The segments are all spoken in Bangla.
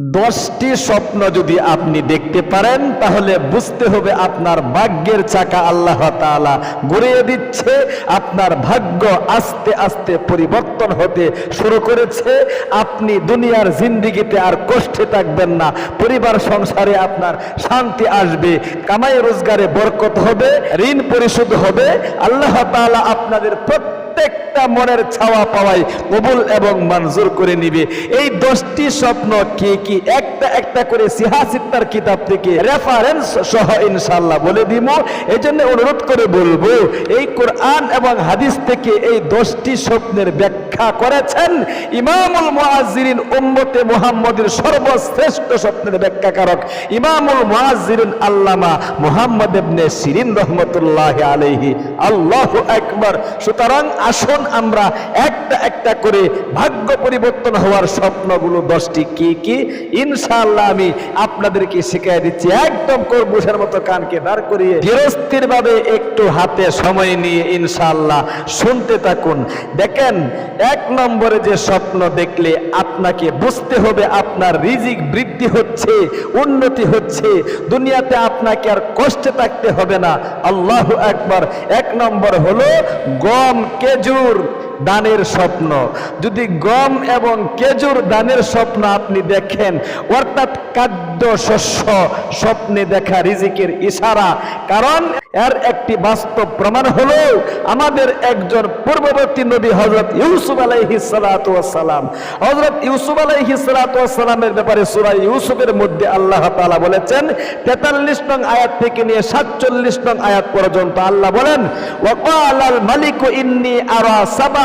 দশটি স্বপ্ন যদি আপনি দেখতে পারেন, তাহলে বুঝতে হবে আপনার ভাগ্যের চাকা আল্লাহ তাআলা ঘুরিয়ে দিচ্ছে, আপনার ভাগ্য আস্তে আস্তে পরিবর্তন হতে শুরু করেছে, আপনি দুনিয়ার জিন্দিগিতে আর কষ্টে থাকবেন না, পরিবার সংসারে আপনার শান্তি আসবে, কামাই রোজগারে বরকত হবে, ঋণ পরিশোধ হবে, আল্লাহ তাআলা আপনাদের প্রত্যেক প্রত্যেকটা মনের ছাওয়া পাওয়াই কবুল এবং মঞ্জুর করে নিবে। এই দশটি স্বপ্ন কি কি? একটা একটা করে সিহাসিত্তার কিতাব থেকে রেফারেন্স সহ ইনশাল্লাহ বলে দিব। এই জন্য অনুরোধ করে বলব, এই কোরআন এবং হাদিস থেকে এই দশটি স্বপ্নের ব্যাখ্যা করেছেন ইমামুল মুআজ্জিরিন উম্মতে মুহাম্মদের সর্বশ্রেষ্ঠ স্বপ্নের ব্যাখ্যাকারক ইমামুল মুআজ্জিরিন আল্লামা মুহাম্মদ ইবনে সিরিন রহমতুল্লাহ আলাইহি। আল্লাহু আকবার। সুতরাং আসুন আমরা একটা একটা করে ভাগ্য পরিবর্তন হওয়ার স্বপ্নগুলো দশটি কি কি? ইনশাআল্লাহ আমি আপনাদেরকে শিখিয়ে দিচ্ছি। একদম করবুসের মতো কানকে দাঁড় করিয়ে ধীরস্থির ভাবে একটু হাতে সময় নিয়ে ইনশাআল্লাহ শুনতে থাকুন। দেখেন, এক নম্বরে যে স্বপ্ন দেখলে আপনাকে বুঝতে হবে আপনার রিজিক বৃদ্ধি হচ্ছে, উন্নতি হচ্ছে। দুনিয়াতে আপনাকে আর কষ্টে থাকতে হবে না। আল্লাহ একবার এক নম্বর হলো খেজুর দানের স্বপ্ন। যদি গম এবং কেজুর দানের স্বপ্ন আপনি দেখেন, অর্থাৎ খাদ্য শস্য স্বপ্নে দেখা রিজিকের ইশারা। কারণ এর একটি বাস্তব প্রমাণ হলো আমাদের একজন পূর্ববর্তী নবী হজরত ইউসুফ আলাইহি সালাম। হজরত ইউসুফ আলাইহি সালামের ব্যাপারে সূরা ইউসুফের মধ্যে আল্লাহ তাআলা বলেছেন 43 নং আয়াত থেকে নিয়ে 47 নং আয়াত পর্যন্ত আল্লাহ বলেন ওয়াকালাল মালিকু ইন্নী আরা সাবআ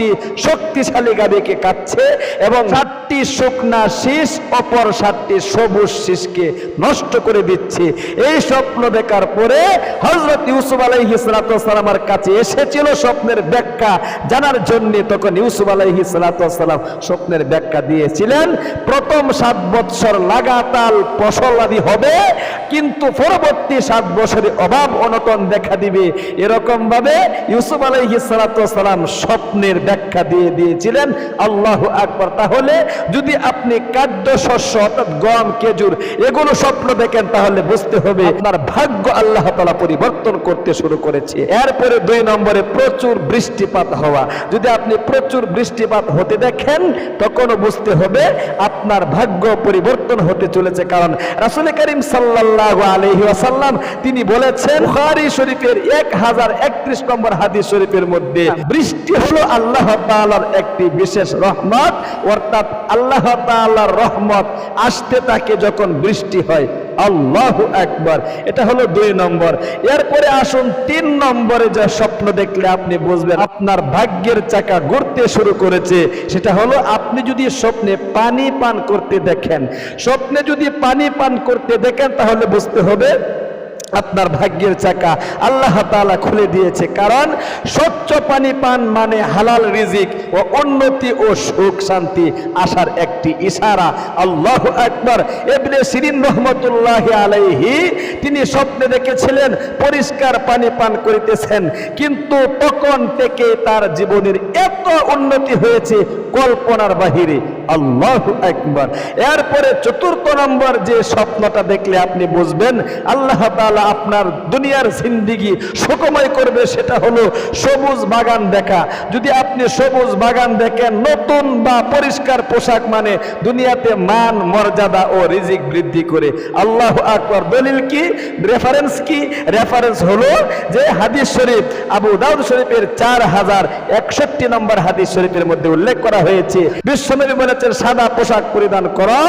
সাতটি শক্তিশালী গাবিকে কাচ্ছে এবং সাতটি শুকনা শীষ, অপর সাতটি সবুজ শীষকে নষ্ট করে দিচ্ছে। এই স্বপ্ন দেখার পরে হজরত ইউসুফ আলাইহি সালামের কাছে এসেছিল স্বপ্নের ব্যাখ্যা জানার জন্য। তখন ইউসুফ আলাইহি সালাম স্বপ্নের ব্যাখ্যা দিয়েছিলেন, প্রথম সাত বৎসর লাগাতার ফসলাদি হবে, কিন্তু পরবর্তী সাত বছরে অভাব অনটন দেখা দিবে। এরকম ভাবে ইউসুফ আলাইহি সালাম স্বপ্নের ব্যাখ্যা দিয়ে দিয়েছিলেন, আল্লাহ আকবর। তাহলে যদি আপনি খাদ্য শস্য অর্থাৎ গম, খেজুর, এগুলো স্বপ্ন দেখেন, তাহলে বুঝতে হবে আপনার ভাগ্য আল্লাহ তালা পরিবর্তন করতে শুরু করেছে। এরপরে দুই নম্বরে প্রচুর বৃষ্টিপাত হওয়া। যদি আপনি প্রচুর বৃষ্টিপাত হতে দেখেন, তখনও বুঝতে হবে আপনার ভাগ্য পরিবর্তন হতে চলেছে। কারণ রাসুল করিম সাল্লাহ আলহি আসাল্লাম তিনি বলেছেন হারি শরীফের এক হাজার একত্রিশ নম্বর হাদিস শরীফের মধ্যে, বৃষ্টি হলো আল্লাহ একটি বিশেষ রহমত, অর্থাৎ আল্লাহ তাআলার রহমত আসতে থাকে যখন বৃষ্টি হয়। আল্লাহ একবার এটা হলো দুই নম্বর। এরপরে আসুন তিন নম্বরে যে স্বপ্ন দেখলে আপনি বুঝবেন, আপনার ভাগ্যের চাকা ঘুরতে শুরু করেছে। সেটা হলো আপনি যদি স্বপ্নে পানি পান করতে দেখেন। স্বপ্নে যদি পানি পান করতে দেখেন, তাহলে বুঝতে হবে আপনার ভাগ্যের চাকা আল্লাহ তাআলা খুলে দিয়েছে। কারণ স্বচ্ছ পানি পান মানে হালাল রিজিক ও উন্নতি ও সুখ শান্তি আসার একটি ইশারা। আল্লাহ আকবার। এবনে সিরিন রহমতুল্লাহ আলাইহি তিনি স্বপ্নে দেখেছিলেন, পরিষ্কার পানি পান করিতেছেন। কিন্তু তখন থেকে তার জীবনের এত উন্নতি হয়েছে কল্পনার বাহিরে। আল্লাহ একবার এরপরে চতুর্থ নম্বর যে স্বপ্নটা দেখলে আপনি বুঝবেন, আল্লাহ তাআলা আপনার দুনিয়ার জিন্দিগি সুখময় করবে, সেটা হলো সবুজ বাগান দেখা। যদি আপনি সবুজ বাগান দেখেন, নতুন বা পরিষ্কার পোশাক মানে দুনিয়াতে মান, মর্যাদা ও রিজিক বৃদ্ধি করে। আল্লাহ আকবর। দলিল কি? রেফারেন্স কি? রেফারেন্স হলো যে হাদিস শরীফ, আবু দাউদ শরীফের চার হাজার একষট্টি নম্বর হাদিস শরীফের মধ্যে উল্লেখ করা হয়েছে। বিশ্বনবী বলেছেন বলেছেন সাদা পোশাক পরিধান করো।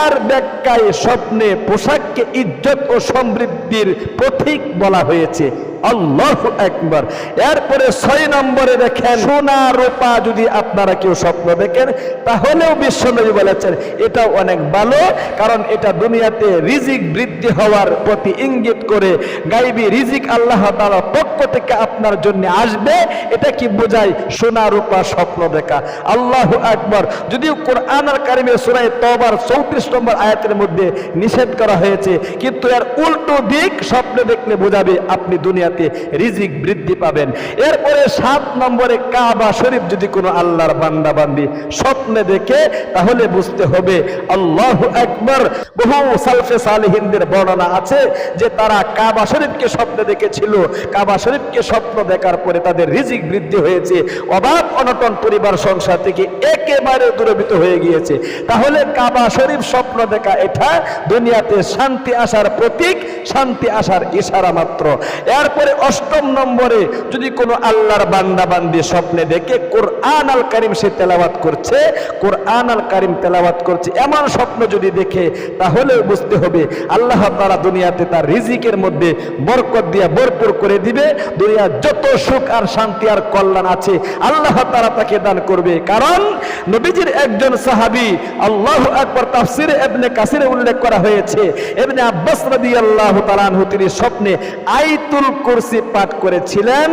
এর ব্যাখ্যায় স্বপ্নে পোশাককে ইজ্জত ও সমৃদ্ধির প্রতীক বলা হয়েছে। একবার এরপরে ছয় নম্বরে দেখেন, সোনা রূপা যদি আপনারা কেউ স্বপ্ন দেখেন, তাহলেও বিশ্বনবী বলেছেন, এটাও অনেক ভালো, কারণ এটা দুনিয়াতে রিজিক বৃদ্ধি হওয়ার প্রতি ইঙ্গিত করে গাইবি রিজিক আল্লাহ পক্ষ থেকে আপনার জন্য আসবে, এটা কি বোঝায় সোনা রূপা স্বপ্ন দেখা। আল্লাহ আকবার। যদিও কোরআন আর কারিমের সুরায় তবার চৌত্রিশ নম্বর আয়াতের মধ্যে নিষেধ করা হয়েছে, কিন্তু এর উল্টো দিক স্বপ্নে দেখলে বোঝাবে আপনি দুনিয়াতে রিজিক বৃদ্ধি পাবেন। এরপরে সাত নম্বরে কাবা শরীফ যদি কোনো আল্লাহর বান্দা বান্দি স্বপ্নে দেখে, তাহলে বুঝতে হবে আল্লাহ একবার বহু সালফে সালেহিনদের বর্ণনা আছে যে তারা কাবা শরীফকে স্বপ্নে দেখেছিল। কাবা শরীফকে স্বপ্ন দেখার পরে তাদের রিজিক বৃদ্ধি হয়েছে। অভাব অনটন পরিবার সংসার থেকে একেবারে দূরবিত হয়ে গিয়েছে। তাহলে কাবা শরীফ স্বপ্ন দেখা এটা, দুনিয়াতে শান্তি আসার প্রতীক, শান্তি আসার ইশারা মাত্র। এরপরে অষ্টম নম্বরে যদি কোনো আল্লাহর বান্দা বান্দি স্বপ্নে দেখে কোরআন আল কারিম সে তেলাওয়াত করছে, কোরআন আল কারিম তেলাওয়াত করছে, এমন স্বপ্ন যদি দেখে, তাহলেও বুঝতে হবে আল্লাহ তারা দুনিয়াতে তার রিজিকের মধ্যে বরকত দিয়ে ভরপুর করে দিবে। দুনিয়ার যত সুখ আর শান্তি আর কল্যাণ আছে, আল্লাহ তারা তাকে দান করবে। কারণ নবীজির একজন সাহাবী আল্লাহ আকবর তাফসিরে এবনে কাসিরে উল্লেখ করা হয়েছে। এবনে আব্বাস রাদিয়াল্লাহু তাআলা আনহু, তিনি স্বপ্নে আইতুল কুরসি পাঠ করেছিলেন।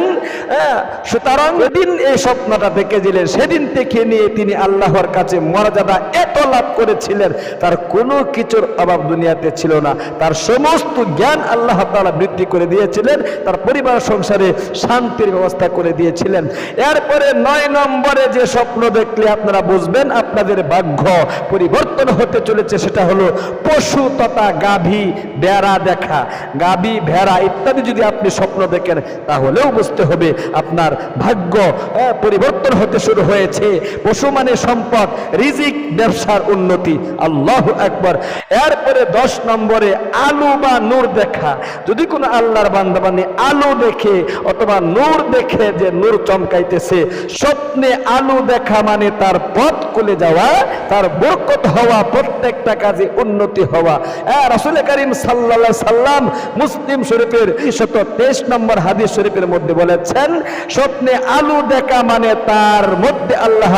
সুতরাং যেদিন এই স্বপ্নটা দেখেছিলেন, সেদিন থেকে নিয়ে তিনি আল্লাহর কাছে মর্যাদা এত লাভ করেছিলেন। তার কোনো কিছুর অভাব দুনিয়াতে ছিল না। তার সমস্ত জ্ঞান আল্লাহ তাআলা বৃদ্ধি করে দিয়েছিলেন। তার পরিবার সংসারে শান্তির ব্যবস্থা করে দিয়েছিলেন। এরপরে নয় নম্বরে যে স্বপ্ন দেখলে আপনারা বুঝবেন আপনাদের ভাগ্য পরিবর্তন হতে চলেছে, সেটা হলো পশু তথা গাভী বেড়া দেখা। গাভী, ভেড়া ইত্যাদি যদি আপনি স্বপ্ন দেখেন, তাহলেও বুঝতে হবে আপনার ভাগ্য পরিবর্তন হতে শুরু হয়েছে। পশু মানে সম্পদ, রিজিক, ব্যবসার উন্নতি। আল্লাহ একবার এরপরে দশ নম্বরে আলু বা নূর দেখা। যদি কোনো আল্লাহর বান্দাবান্দি আলু দেখে অথবা নূর দেখে যে নূর চমকাইতেছে, স্বপ্নে আলু দেখা মানে তার পথ খুলে যাওয়া, তার বরকত হওয়া, প্রত্যেকটা কাজে উন্নতি হওয়া। করিম সাল্লা সাল্লাম মুসলিম শরীফের শত তেইশ নম্বর হাদিস শরীফের মধ্যে বলেছেন, স্বপ্নে আলু দেখা মানে তার মধ্যে আল্লাহ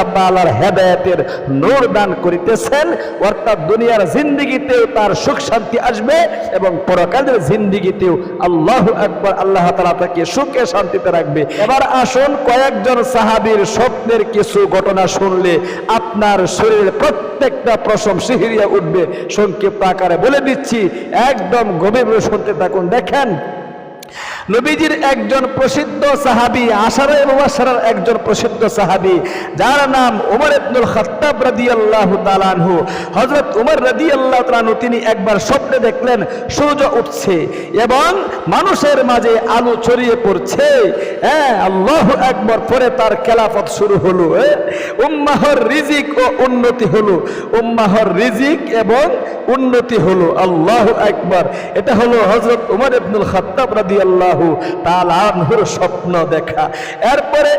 হেদায়েতের নূর দান করিতেছেন। অর্থাৎ দুনিয়ার জিন্দিগিতেও তার সুখ শান্তি আসবে এবং পরকালের জিন্দিগিতেও আল্লাহ একবার আল্লাহ তাআলা তাকে সুখে শান্তিতে রাখবে। এবার আসুন কয়েকজন সাহাবীর স্বপ্নের কিছু ঘটনা শুনলে। আপনার শরীরের প্রত্যেকটা প্রশম শিহিরিয়া উঠবে, সংক্ষিপ্ত আকারে। বলে দিচ্ছি, একদম গভীরভাবে শুনতে থাকুন। দেখেন নবীজির একজন প্রসিদ্ধ সাহাবী, আশারা এবং একজন প্রসিদ্ধ সাহাবী, যার নাম ওমর ইবনুল খাত্তাব রাদিয়াল্লাহু তাআলা আনহু। হযরত ওমর রাদিয়াল্লাহু তাআলা আনহু তিনি একবার স্বপ্নে দেখলেন, সূর্য উঠছে এবং মানুষের মাঝে আলো ছড়িয়ে পড়ছে। হ্যাঁ আল্লাহু আকবার, পরে তার খেলাফত শুরু হলো? উম্মাহর রিজিক ও উন্নতি হলো। উম্মাহর রিজিক এবং উন্নতি হলো। আল্লাহু আকবার। এটা হলো হযরত ওমর ইবনুল খাত্তাব স্বপ্ন দেখা। এরপরে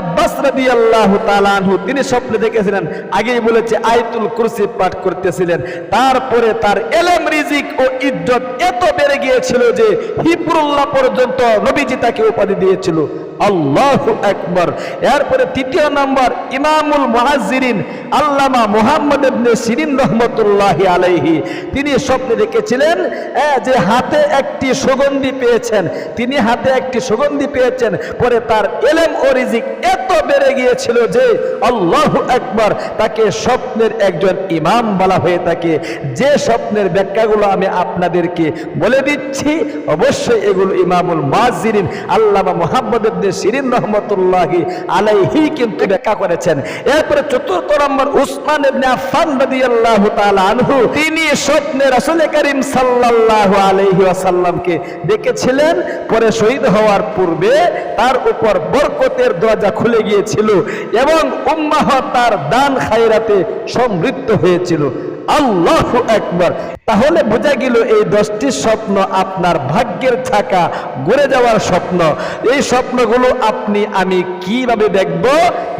আব্বাস তিনি স্বপ্নে দেখেছিলেন, আগেই বলেছে, আয়াতুল কুরসি পাঠ করতেছিলেন। তারপরে তার এলেম, রিজিক ও ইজ্জত এত বেড়ে গিয়েছিল যে হিবরুল্লাহ পর্যন্ত নবীজি তাকে উপাধি দিয়েছিল। আল্লাহ একবার এরপরে তৃতীয় নম্বর, ইমামুল মুহাজ্জিরিন, আল্লামা মুহাম্মদ ইবনে সিরিন রহমতুল্লাহি আলাইহি। তিনি স্বপ্নে দেখেছিলেন যে হাতে একটি সুগন্ধি পেয়েছেন। তিনি হাতে একটি সুগন্ধি পেয়েছেন, পরে তার এলেম ও রিজিক এত বেড়ে গিয়েছিল যে আল্লাহ একবার তাকে স্বপ্নের একজন ইমাম বলা হয়ে থাকে। যে স্বপ্নের ব্যাখ্যাগুলো আমি আপনাদেরকে বলে দিচ্ছি, অবশ্যই এগুলো ইমামুল মুহাজ্জিরিন, আল্লামা মুহাম্মদ ইবনে সিরিন রহমতুল্লাহি আলাইহি কিন্তু ব্যাখ্যা করেছেন। এরপরে চতুর্থ নম্বর উসমান ইবনে আফফান রাদিয়াল্লাহু তাআলা আনহু, তিনি স্বপ্নে রাসূল করিম সাল্লাল্লাহু আলাইহি ওয়াসাল্লামকে দেখেছিলেন পরে শহীদ হওয়ার পূর্বে তার উপর বরকতের দরজা খুলে গিয়েছিল এবং উম্মাহ তার দান খায়রাতে সমৃদ্ধ হয়েছিল। আল্লাহ একবার তাহলে বোঝা গেল এই দশটি স্বপ্ন আপনার ভাগ্যের থাকা গড়ে যাওয়ার স্বপ্ন। এই স্বপ্নগুলো আপনি, আমি কীভাবে দেখব?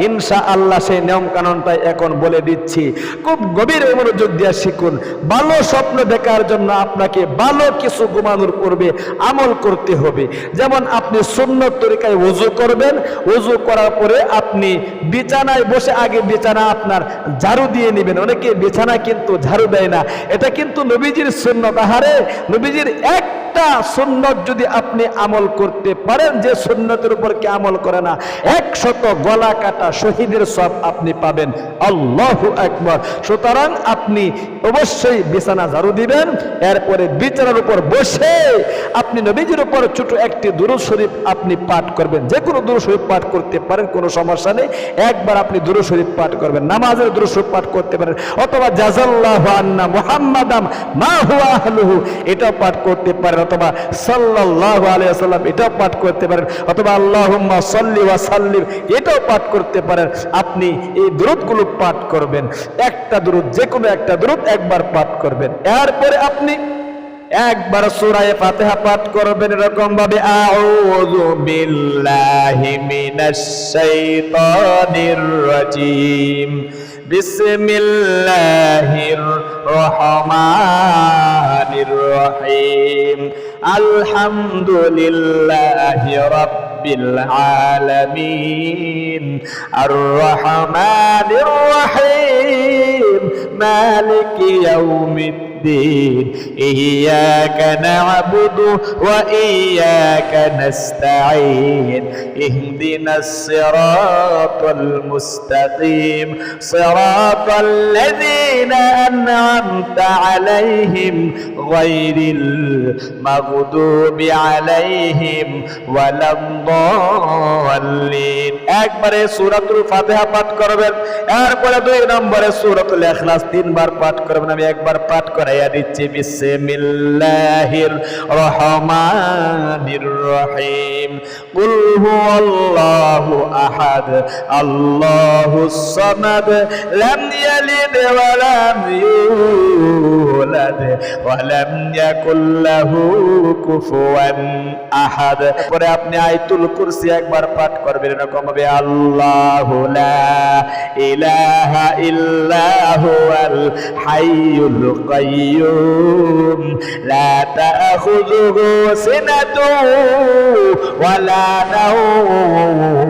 ইনশা আল্লাহ সেই নিয়ম কানুনটাই এখন বলে দিচ্ছি। খুব গভীর মনোযোগ দিয়ে শিখুন। ভালো স্বপ্ন দেখার জন্য আপনাকে ভালো কিছু ঘুমানোর পূর্বে আমল করতে হবে। যেমন আপনি সুন্নত তরিকায় ওযু করবেন। ওযু করার পরে আপনি বিছানায় বসে আগে বিছানা আপনার ঝাড়ু দিয়ে নেবেন। অনেকে বিছানা কিন্তু ঝাড়ু দেয় না। এটা কিন্তু নবীজির সুন্নত। আহারে, নবীজির একটা সুন্নত যদি আপনি আমল করতে পারেন, যে সুন্নতের উপর কে আমল করে না, একশত গলা কাটা শহীদের সব আপনি পাবেন। আল্লাহ একবার সুতরাং আপনি অবশ্যই বিছানা ঝাড়ু দিবেন, এরপরে বিছানার উপর বসে আপনি নবীজির উপর ছোট একটি দুরুদ শরীফ আপনি পাঠ করবেন। যে কোনো দুরুদ শরীফ পাঠ করতে পারেন, কোনো সমস্যা নেই। একবার আপনি দুরুদ শরীফ পাঠ করবেন, নামাজের দুরুদ শরীফ পাঠ করতে পারেন। অথবা জাজাল্লাহু আন্না মুহাম্মাদাম মা হুয়া আহলুহু, এটাও পাঠ করতে পারেন। অথবা সাল্লাল্লাহু আলাইহি ওয়াসাল্লাম, এটাও পাঠ করতে পারেন। অথবা আল্লাহুম্মা সাল্লি ওয়া সাল্লিম, এটাও পাঠ করতে পারেন। আপনি এই দুরুদগুলো পাঠ করবেন। একটা দুরুদ, যে কোনো একটা দুরুদ একবার পাঠ করবেন। এরপরে আপনি একবার সূরায়ে ফাতিহা পাঠ করবেন এরকম ভাবে আউযু বিল্লাহি মিনাশ শাইতানির রাজিম, বিসমিল্লাহির রহমানির রহিম, আলহামদুলিল্লাহি রাব্বিল আলামিন আর রহমানির রহিম, মালিকি ইয়াউমিদ্দিন। الدين إياك نعبد وإياك نستعين اهدنا الصراط المستقيم صراط الذين أنعمت عليهم غير المغضوب عليهم ولا الضالين একবারে সূরাতুল ফাতিহা পাঠ করবেন এরপরে দুই নম্বরে সূরাতুল ইখলাস তিনবার পাঠ করবেন আমি একবার পাঠ করাইয়া দিচ্ছি, বিসমিল্লাহির রহমানির রহিম। কুল হুয়াল্লাহু আহাদ আল্লাহুস সামাদ, লাম ইয়ালিদ ওয়া লাম ইউলাদ, ওয়া লাম ইয়াকুল লাহু কুফুয়ান আহাদ। পরে আপনি আয়াতুল কুরসি একবার পাঠ করবেন, এরকম হবে, আল্লাহু লা ইলাহা ইল্লা হুয়াল হাইয়ুল কাইয়ুম লা তাখুযুহু সিনাতুন ওয়ালা নাওম লাহু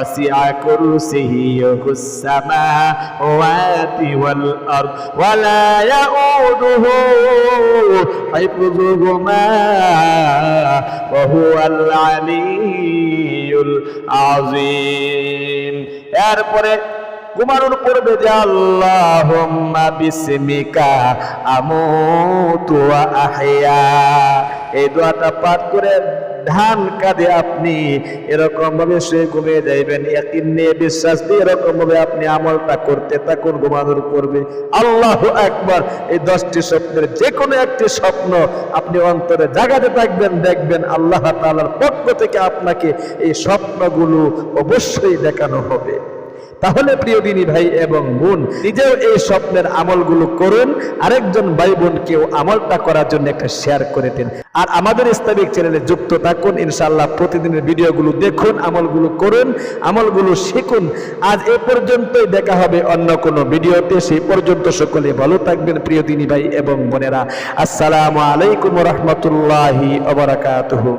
শাআ ওয়াসি'a কুরসিয়ুহুস সামাওয়াতি ওয়াল আরদ ওয়া লা ইয়াউদুহু حفظهما وهو العلي العظيم এরপরে ঘুমানোর পূর্বে যে আল্লাহুম্মা বিসমিকা আমুতু ওয়া আহইয়া এই দোয়াটা পাঠ করে ধান কাঁধে আপনি এরকম ভাবে শুয়ে ঘুমিয়ে যাইবেন। একদিন নিয়ে বিশ্বাস দিয়ে এরকম ভাবে আপনি আমলটা করতে থাকুন, ঘুমানোর করবে আল্লাহ একবার এই দশটি স্বপ্নের যে কোনো একটি স্বপ্ন আপনি অন্তরে জাগাতে থাকবেন, দেখবেন আল্লাহ তালার পক্ষ থেকে আপনাকে এই স্বপ্নগুলো অবশ্যই দেখানো হবে। তাহলে প্রিয় দিনী ভাই এবং বোন, নিজেও এই স্বপ্নের আমলগুলো করুন। আরেকজন ভাই বোনকেও আমলটা করার জন্য একটা শেয়ার করে দিন। আর আমাদের ইসলামিক চ্যানেলে যুক্ত থাকুন ইনশাল্লাহ প্রতিদিনের ভিডিওগুলো দেখুন, আমলগুলো করুন, আমলগুলো শিখুন। আজ এ পর্যন্তই দেখা হবে অন্য কোনো ভিডিওতে। সেই পর্যন্ত সকলে ভালো থাকবেন প্রিয় দিনী ভাই এবং বোনেরা। আসসালামু আলাইকুম রহমতুল্লাহি